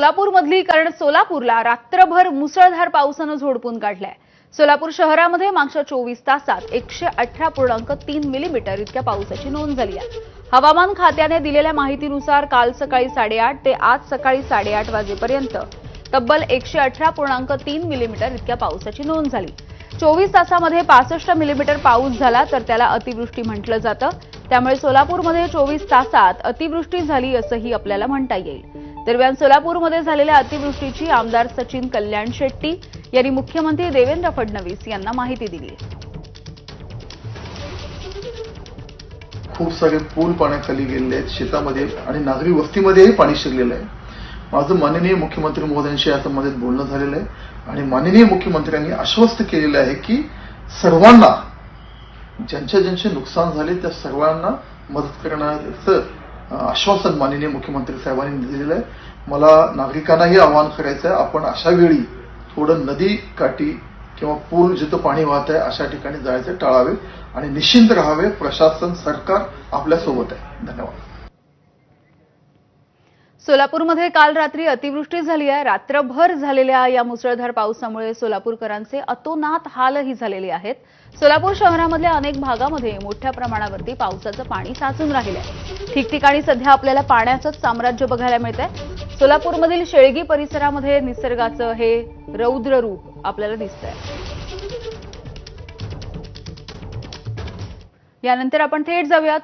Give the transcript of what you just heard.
सोलापूरमधली कारण सोलापूरला रात्रभर मुसळधार पावसानं झोडपून काढलाय. सोलापूर शहरामध्ये मागच्या चोवीस तासात एकशे अठरा पूर्णांक तीन मिलीमीटर इतक्या पावसाची नोंद झाली आहे. हवामान खात्याने दिलेल्या माहितीनुसार काल सकाळी साडेआठ ते आज सकाळी साडेआठ वाजेपर्यंत तब्बल एकशे अठरा पूर्णांक तीन मिलीमीटर इतक्या पावसाची नोंद झाली. चोवीस तासामध्ये पासष्ट मिलीमीटर पाऊस झाला तर त्याला अतिवृष्टी म्हटलं जातं. त्यामुळे सोलापूरमध्ये चोवीस तासात अतिवृष्टी झाली असंही आपल्याला म्हणता येईल. दरम्यान सोलापूरमध्ये झालेल्या अतिवृष्टीची आमदार सचिन कल्याण शेट्टी यांनी मुख्यमंत्री देवेंद्र फडणवीस यांना माहिती दिली. खूप सारे पूल पाण्याखाली गेलेले आहेत शेतामध्ये आणि नागरी वस्तीमध्येही पाणी शिरलेलं आहे. माझं माननीय मुख्यमंत्री महोदयांशी या संबंधित बोलणं झालेलं आहे आणि माननीय मुख्यमंत्र्यांनी आश्वस्त केलेलं आहे की सर्वांना ज्यांच्या ज्यांचे नुकसान झाले त्या सर्वांना मदत करण्याचं आश्वासन माननीय मुख्यमंत्री साहेबांनी दिलेलं आहे. मला नागरिकांनाही आवाहन करायचं आहे आपण अशा वेळी थोडं नदी काठी किंवा पूल जिथं पाणी वाहत आहे अशा ठिकाणी जायचे टाळावे आणि निश्चिंत राहावे. प्रशासन सरकार आपल्यासोबत आहे. धन्यवाद. सोलापूरमध्ये काल रात्री अतिवृष्टी झाली आहे. रात्रभर झालेल्या या मुसळधार पावसामुळे सोलापूरकरांचे अतोनात हालही झालेले आहेत. सोलापूर शहरामधल्या अनेक भागामध्ये मोठ्या प्रमाणावरती पावसाचं पाणी साचून राहिलंय. ठिकठिकाणी सध्या आपल्याला पाण्याचंच साम्राज्य बघायला मिळतंय. सोलापूरमधील शेळगी परिसरामध्ये निसर्गाचं हे रौद्र रूप आपल्याला दिसतंय. यानंतर आपण थेट जाऊयात.